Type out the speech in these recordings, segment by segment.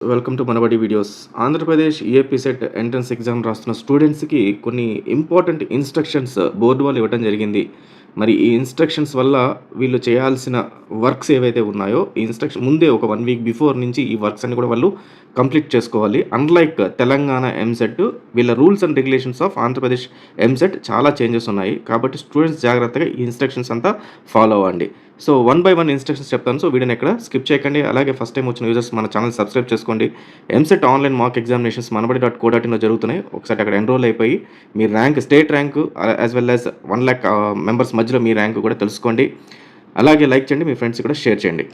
Welcome to Manabadi videos Andhra Pradesh APSET entrance exam రాస్తున్న స్టూడెంట్స్కి కొన్ని ఇంపార్టెంట్ ఇన్స్ట్రక్షన్స్ బోర్డు వాళ్ళు ఇవ్వడం జరిగింది. మరి ఈ ఇన్స్ట్రక్షన్స్ వల్ల వీళ్ళు చేయాల్సిన వర్క్స్ ఏవైతే ఉన్నాయో ఈ ఇన్స్ట్రక్షన్ ముందే ఒక వన్ వీక్ బిఫోర్ నుంచి ఈ వర్క్స్ అన్ని కూడా వాళ్ళు కంప్లీట్ చేసుకోవాలి. అన్లైక్ తెలంగాణ ఎంసెట్ వీళ్ళ rules and regulations of Andhra Pradesh EAMCET చాలా చేంజెస్ ఉన్నాయి. కాబట్టి స్టూడెంట్స్ జాగ్రత్తగా ఈ ఇన్స్ట్రక్షన్స్ అంతా ఫాలో అవ్వండి. So one by one instructions చెప్తాను. సో వీడియోని ఎక్కడ స్కిప్ చేయకండి. అలాగే ఫస్ట్ టైం వచ్చిన యూజర్స్ మన ఛానల్ సబ్స్క్రైబ్ చేసుకోండి. EAMCET online mock examinations Manabadi dot co dot ఇన్లో జరుగుతున్నాయి. ఒకసారి అక్కడ ఎన్రోల్ అయిపోయి మీ rank state rank as well as one lakh members మధ్యలో మీ ర్యాంక్ కూడా తెలుసుకోండి. అలాగే లైక్ చేయండి మీ ఫ్రెండ్స్ కూడా షేర్ చేయండి.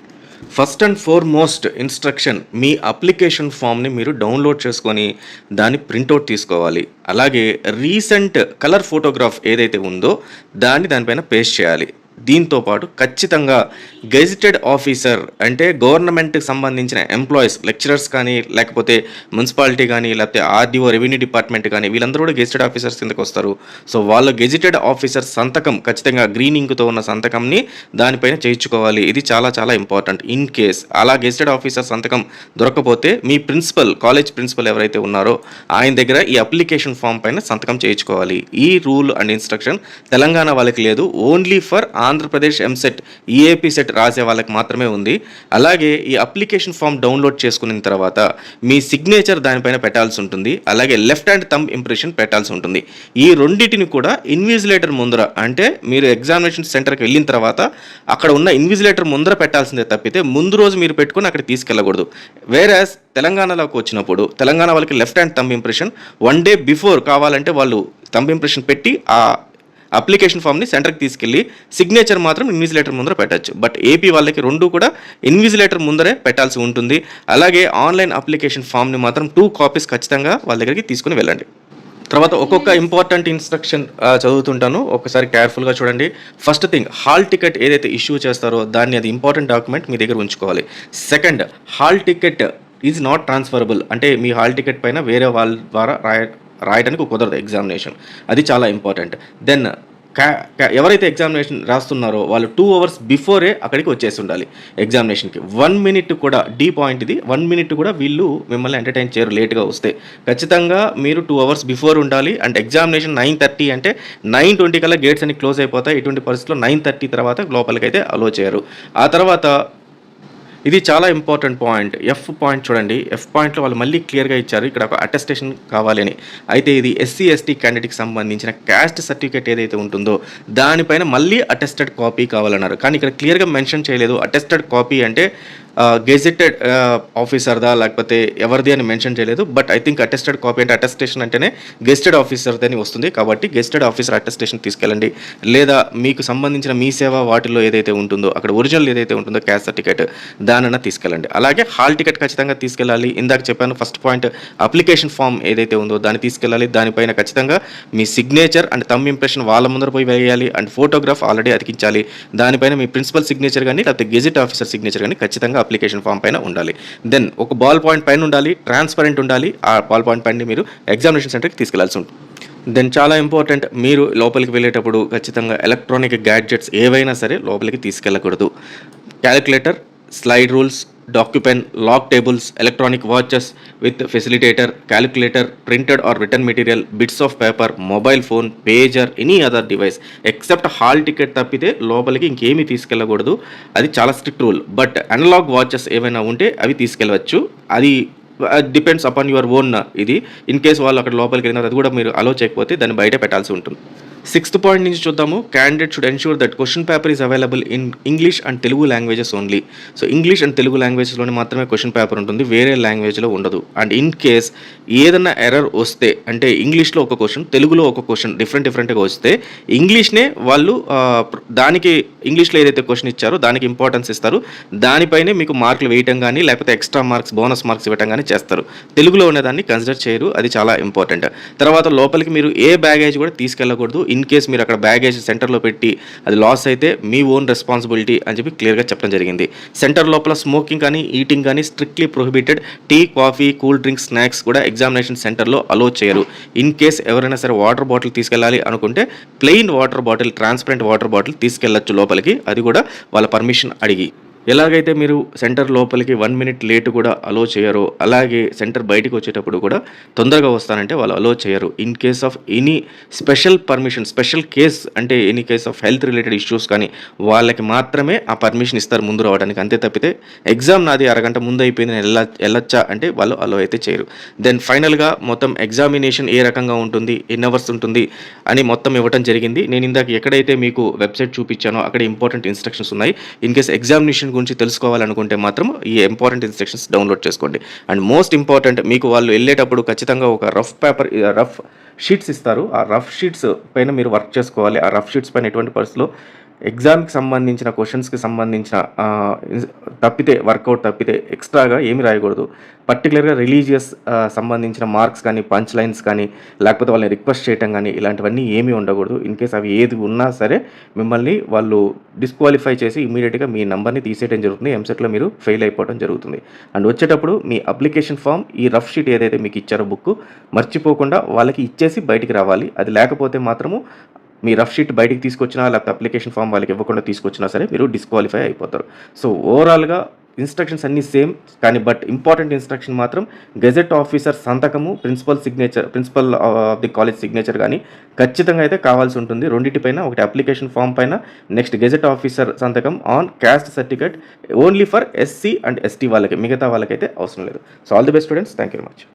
ఫస్ట్ అండ్ ఫోర్మోస్ట్ ఇన్స్ట్రక్షన్ మీ అప్లికేషన్ ఫామ్ని మీరు డౌన్లోడ్ చేసుకొని దాన్ని ప్రింట్అవుట్ తీసుకోవాలి. అలాగే రీసెంట్ కలర్ ఫోటోగ్రాఫ్ ఏదైతే ఉందో దాన్ని దానిపైన పేస్ట్ చేయాలి. దీంతో పాటు ఖచ్చితంగా గెజిటెడ్ ఆఫీసర్ అంటే గవర్నమెంట్కి సంబంధించిన ఎంప్లాయీస్ లెక్చరర్స్ కానీ లేకపోతే మున్సిపాలిటీ కానీ లేకపోతే ఆర్డీఓ రెవెన్యూ డిపార్ట్మెంట్ కానీ వీళ్ళందరూ కూడా గెజిటెడ్ ఆఫీసర్స్ కిందకు వస్తారు. సో వాళ్ళ గెజిటెడ్ ఆఫీసర్ సంతకం ఖచ్చితంగా గ్రీన్ ఇంక్తో ఉన్న సంతకంని దానిపైన చేయించుకోవాలి. ఇది చాలా చాలా ఇంపార్టెంట్. ఇన్ కేస్ అలా గెజిటెడ్ ఆఫీసర్ సంతకం దొరకకపోతే మీ ప్రిన్సిపల్ కాలేజ్ ప్రిన్సిపల్ ఎవరైతే ఉన్నారో ఆయన దగ్గర ఈ అప్లికేషన్ ఫామ్ పైన సంతకం చేయించుకోవాలి. ఈ రూల్ అండ్ ఇన్స్ట్రక్షన్ తెలంగాణ వాళ్ళకి లేదు. Only for Andhra Pradesh EAMCET EAP CET రాసే వాళ్ళకి మాత్రమే ఉంది. అలాగే ఈ అప్లికేషన్ ఫామ్ డౌన్లోడ్ చేసుకున్న తర్వాత మీ సిగ్నేచర్ దానిపైన పెట్టాల్సి ఉంటుంది. అలాగే లెఫ్ట్ హ్యాండ్ థంబ్ ఇంప్రెషన్ పెట్టాల్సి ఉంటుంది. ఈ రెండింటిని కూడా ఇన్విజిలేటర్ ముందర అంటే మీరు ఎగ్జామినేషన్ సెంటర్కి వెళ్ళిన తర్వాత అక్కడ ఉన్న ఇన్విజిలేటర్ ముందర పెట్టాల్సిందే తప్పితే ముందు రోజు మీరు పెట్టుకొని అక్కడ తీసుకెళ్ళకూడదు. వేరే తెలంగాణలోకి వచ్చినప్పుడు తెలంగాణ వాళ్ళకి left hand thumb impression one day before కావాలంటే వాళ్ళు థంబ్ ఇంప్రెషన్ పెట్టి ఆ అప్లికేషన్ ఫామ్ని సెంటర్కి తీసుకెళ్ళి సిగ్నేచర్ మాత్రం ఇన్విజిలేటర్ ముందర పెట్టచ్చు. బట్ ఏపీ వాళ్ళకి రెండు కూడా ఇన్విజిలేటర్ ముందరే పెట్టాల్సి ఉంటుంది. అలాగే ఆన్లైన్ అప్లికేషన్ ఫామ్ని మాత్రం టూ కాపీస్ ఖచ్చితంగా వాళ్ళ దగ్గరికి తీసుకుని వెళ్ళండి. తర్వాత ఒక్కొక్క ఇంపార్టెంట్ ఇన్స్ట్రక్షన్ చదువుతుంటాను. ఒకసారి కేర్ఫుల్గా చూడండి. ఫస్ట్ థింగ్ హాల్ టికెట్ ఏదైతే ఇష్యూ చేస్తారో దాన్ని అది ఇంపార్టెంట్ డాక్యుమెంట్ మీ దగ్గర ఉంచుకోవాలి. Second hall ticket is not transferable. అంటే మీ హాల్ టికెట్ పైన వేరే వాళ్ళ ద్వారా రాయ రాయడానికి కుదరదు ఎగ్జామినేషన్ అది చాలా ఇంపార్టెంట్ దెన్ ఎవరైతే ఎగ్జామినేషన్ రాస్తున్నారో వాళ్ళు టూ అవర్స్ బిఫోరే అక్కడికి వచ్చేసి ఉండాలి ఎగ్జామినేషన్కి వన్ మినిట్ కూడా డీ పాయింట్ ఇది వన్ మినిట్ కూడా వీళ్ళు మిమ్మల్ని ఎంటర్టైన్ చేయరు లేట్గా వస్తే. ఖచ్చితంగా మీరు టూ అవర్స్ బిఫోర్ ఉండాలి అండ్ ఎగ్జామినేషన్ నైన్ థర్టీ అంటే నైన్ ట్వంటీ కల్లా గేట్స్ అన్ని క్లోజ్ అయిపోతాయి. ఇటువంటి పరిస్థితుల్లో నైన్ థర్టీ తర్వాత లోపలికైతే అలో చేయరు. ఆ తర్వాత ఇది చాలా ఇంపార్టెంట్ పాయింట్ ఎఫ్ పాయింట్ చూడండి. ఎఫ్ పాయింట్లో వాళ్ళు మళ్ళీ క్లియర్గా ఇచ్చారు. ఇక్కడ ఒక అటెస్టేషన్ కావాలని అయితే ఇది ఎస్సీ ఎస్టీ క్యాండిడేట్కి సంబంధించిన క్యాస్ట్ సర్టిఫికేట్ ఏదైతే ఉంటుందో దానిపైన మళ్ళీ అటెస్టెడ్ కాపీ కావాలన్నారు. కానీ ఇక్కడ క్లియర్గా మెన్షన్ చేయలేదు. అటెస్టెడ్ కాపీ అంటే గెజెటెడ్ ఆఫీసర్దా లేకపోతే ఎవరిది అని మెన్షన్ చేయలేదు but I think attested copy అంటే అటెస్టేషన్ అంటేనే గెస్టెడ్ ఆఫీసర్ది అని వస్తుంది. కాబట్టి గెస్టెడ్ ఆఫీసర్ అటెస్టేషన్ తీసుకెళ్ళండి. లేదా మీకు సంబంధించిన మీ సేవ వాటిలో ఏదైతే ఉంటుందో అక్కడ ఒరిజినల్ ఏదైతే ఉంటుందో క్యాస్ట్ సర్టిఫికేట్ దానన్నా తీసుకెళ్ళండి. అలాగే హాల్ టికెట్ ఖచ్చితంగా తీసుకెళ్ళాలి. ఇందాక చెప్పాను ఫస్ట్ పాయింట్ అప్లికేషన్ ఫామ్ ఏదైతే ఉందో దాన్ని తీసుకెళ్ళాలి. దానిపైన ఖచ్చితంగా మీ సిగ్నేచర్ అండ్ తమ్ ఇంప్రెషన్ వాళ్ళ ముందర పోయి వేయాలి. అండ్ ఫోటోగ్రాఫ్ ఆల్రెడీ అతికించాలి. దానిపైన మీ ప్రిన్సిపల్ సిగ్నేచర్ కానీ లేకపోతే గెజిట్ ఆఫీసర్ సిగ్నేచర్ కానీ ఖచ్చితంగా అప్లికేషన్ ఫామ్ పైన ఉండాలి. దెన్ ఒక బాల్ పాయింట్ పైన ఉండాలి ట్రాన్స్పరెంట్ ఉండాలి ఆ బాల్ పాయింట్ పైన మీరు ఎగ్జామినేషన్ సెంటర్కి తీసుకెళ్ళాల్సి ఉంటుంది. దెన్ చాలా ఇంపార్టెంట్ మీరు లోపలికి వెళ్ళేటప్పుడు ఖచ్చితంగా ఎలక్ట్రానిక్ గ్యాడ్జెట్స్ ఏవైనా సరే లోపలికి తీసుకెళ్ళకూడదు. Calculator slide rules docu pen log tables electronic watches with facilitator calculator printed or return material bits of paper mobile phone pager any other device except hall ticket తప్పితే లోపలికి ఇంకేమీ తీసుకెళ్ళకూడదు. అది చాలా strict rule but analog watches ఏమైనా ఉంటే అవి తీసుకెళ్ళవచ్చు. అది డిపెండ్స్ అపాన్ యువర్ ఓన్ ఇది. ఇన్ కేస్ వాళ్ళు అక్కడ లోపలికి వెళ్ళినారు అది కూడా మీరు అలో చేయకపోతే దాన్ని బయట పెట్టాల్సి ఉంటుంది. సిక్స్త్ పాయింట్ నుంచి చూద్దాము. Candidate should ensure that question paper is available in English and Telugu languages only so English and Telugu లాంగ్వేజ్లోనే మాత్రమే క్వశ్చన్ పేపర్ ఉంటుంది. వేరే లాంగ్వేజ్లో ఉండదు. అండ్ ఇన్ కేస్ ఏదైనా ఎర్రర్ వస్తే అంటే ఇంగ్లీష్లో ఒక క్వశ్చన్ తెలుగులో ఒక క్వశ్చన్ డిఫరెంట్ డిఫరెంట్గా వస్తే ఇంగ్లీష్నే వాళ్ళు దానికి ఇంగ్లీష్లో ఏదైతే క్వశ్చన్ ఇచ్చారో దానికి ఇంపార్టెన్స్ ఇస్తారు. దానిపైనే మీకు మార్కులు వేయటం కానీ లేకపోతే ఎక్స్ట్రా మార్క్స్ బోనస్ మార్క్స్ ఇవ్వటం కానీ చేస్తారు. తెలుగులో ఉన్నదాన్ని కన్సిడర్ చేయరు. అది చాలా ఇంపార్టెంట్ తర్వాత లోపలికి మీరు ఏ బ్యాగేజ్ కూడా తీసుకెళ్ళకూడదు. ఇన్ కేస్ మీరు అక్కడ బ్యాగేజ్ సెంటర్లో పెట్టి అది లాస్ అయితే మీ ఓన్ రెస్పాన్సిబిలిటీ అని చెప్పి క్లియర్గా చెప్పడం జరిగింది. సెంటర్ లోపల స్మోకింగ్ కానీ ఈటింగ్ కానీ strictly prohibited tea coffee cool drinks snacks కూడా ఎగ్జామినేషన్ సెంటర్లో అలో చేయరు. ఇన్ కేస్ ఎవరైనా సరే వాటర్ బాటిల్ తీసుకెళ్ళాలి అనుకుంటే plain water bottle transparent water bottle తీసుకెళ్ళచ్చు లోపలికి. అది కూడా వాళ్ళ పర్మిషన్ అడిగి. ఎలాగైతే మీరు సెంటర్ లోపలికి వన్ మినిట్ లేట్ కూడా అలో చేయరో అలాగే సెంటర్ బయటికి వచ్చేటప్పుడు కూడా తొందరగా వస్తానంటే వాళ్ళు అలో చేయరు. In case of any special permission special case అంటే any case of health related issues కానీ వాళ్ళకి మాత్రమే ఆ పర్మిషన్ ఇస్తారు ముందు రావడానికి. అంతే తప్పితే ఎగ్జామ్ నాది అరగంట ముందు అయిపోయింది నేను వెళ్ళ వెళ్ళొచ్చా అంటే వాళ్ళు అలో అయితే చేయరు. దెన్ ఫైనల్గా మొత్తం ఎగ్జామినేషన్ ఏ రకంగా ఉంటుంది ఎన్ని అవర్స్ ఉంటుంది అని మొత్తం ఇవ్వడం జరిగింది. నేను ఇందాక ఎక్కడైతే మీకు వెబ్సైట్ చూపించానో అక్కడ ఇంపార్టెంట్ ఇన్స్ట్రక్షన్స్ ఉన్నాయి. ఇన్ కేస్ ఎగ్జామినేషన్ గురించి తెలుసుకోవాలనుకుంటే మాత్రం ఈ ఇంపార్టెంట్ ఇన్స్ట్రక్షన్స్ డౌన్లోడ్ చేసుకోండి. అండ్ మోస్ట్ ఇంపార్టెంట్ మీకు వాళ్ళు వెళ్ళేటప్పుడు ఖచ్చితంగా ఒక రఫ్ పేపర్ రఫ్ షీట్స్ ఇస్తారు. ఆ రఫ్ షీట్స్ పైన మీరు వర్క్ చేసుకోవాలి. ఆ రఫ్ షీట్స్ పైన ఎటువంటి పరిస్థితుల్లో ఎగ్జామ్కి సంబంధించిన క్వశ్చన్స్కి సంబంధించిన తప్పితే వర్కౌట్ తప్పితే ఎక్స్ట్రాగా ఏమి రాయకూడదు. పర్టికులర్గా రిలీజియస్ సంబంధించిన మార్క్స్ కానీ పంచ్ లైన్స్ కానీ లేకపోతే వాళ్ళని రిక్వెస్ట్ చేయటం కానీ ఇలాంటివన్నీ ఏమీ ఉండకూడదు. ఇన్ కేస్ అవి ఏది ఉన్నా సరే మిమ్మల్ని వాళ్ళు డిస్క్వాలిఫై చేసి ఇమీడియట్గా మీ నెంబర్ని తీసేయడం జరుగుతుంది. ఎంసెట్లో మీరు ఫెయిల్ అయిపోవడం జరుగుతుంది. అండ్ వచ్చేటప్పుడు మీ అప్లికేషన్ ఫామ్ ఈ రఫ్ షీట్ ఏదైతే మీకు ఇచ్చారో బుక్ మర్చిపోకుండా వాళ్ళకి ఇచ్చేసి బయటికి రావాలి. అది లేకపోతే మాత్రము మీ రఫ్ షీట్ బయటికి తీసుకొచ్చినా లేకపోతే అప్లికేషన్ ఫామ్ వాళ్ళకి ఇవ్వకుండా తీసుకొచ్చినా సరే మీరు డిస్క్వాలిఫై అయిపోతారు. సో ఓవరాల్గా ఇన్స్ట్రక్షన్స్ అన్నీ సేమ్ కానీ బట్ ఇంపార్టెంట్ ఇన్స్ట్రక్షన్ మాత్రం గెజెట్ ఆఫీసర్ సంతకము principal signature principal of the college signature కానీ ఖచ్చితంగా అయితే కావాల్సి ఉంటుంది. రెండింటిపైన ఒకటి అప్లికేషన్ ఫామ్ పైన నెక్స్ట్ గెజెట్ ఆఫీసర్ సంతకం on caste certificate only for SC and ST వాళ్ళకి మిగతా వాళ్ళకైతే అవసరం లేదు. So all the best students thank you very much